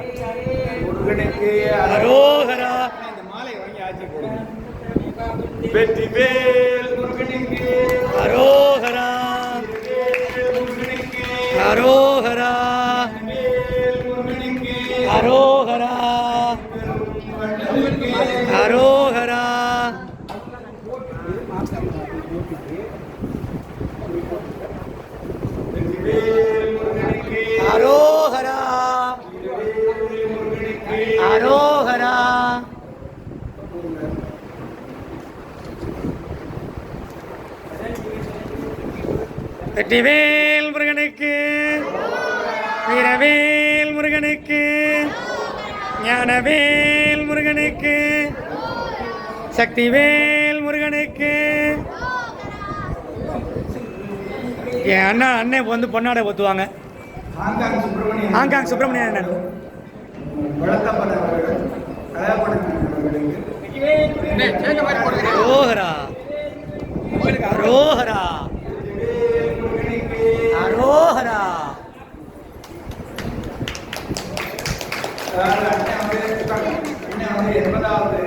முருகனுக்கு அரோகரா இந்த மாலை வாங்கி ஆட்சி போடுங்க வெற்றி வேல் முருகனுக்கு அரோகரா முருகனுக்கு அரோகரா வேல் முருகனுக்கு அரோகரா அரோகரா முருகனுக்கு அரோகரா. வெற்றிவேல் முருகனுக்கு வீரவேல் முருகனுக்கு ஞானவேல் முருகனுக்கு சக்திவேல் முருகனுக்கு. என் அண்ணா அண்ணன் வந்து பொன்னாடை ஒத்துவாங்க Hong Kong Subramanian. Hong Kong Subramanian அண்ணன். வளர்த்தப்பட்ட அவர்கள் கலாபடுத்தினவர்களுக்கு ரோஹரா. ரோஹரா. அரோஹரா வந்து எண்பதாவது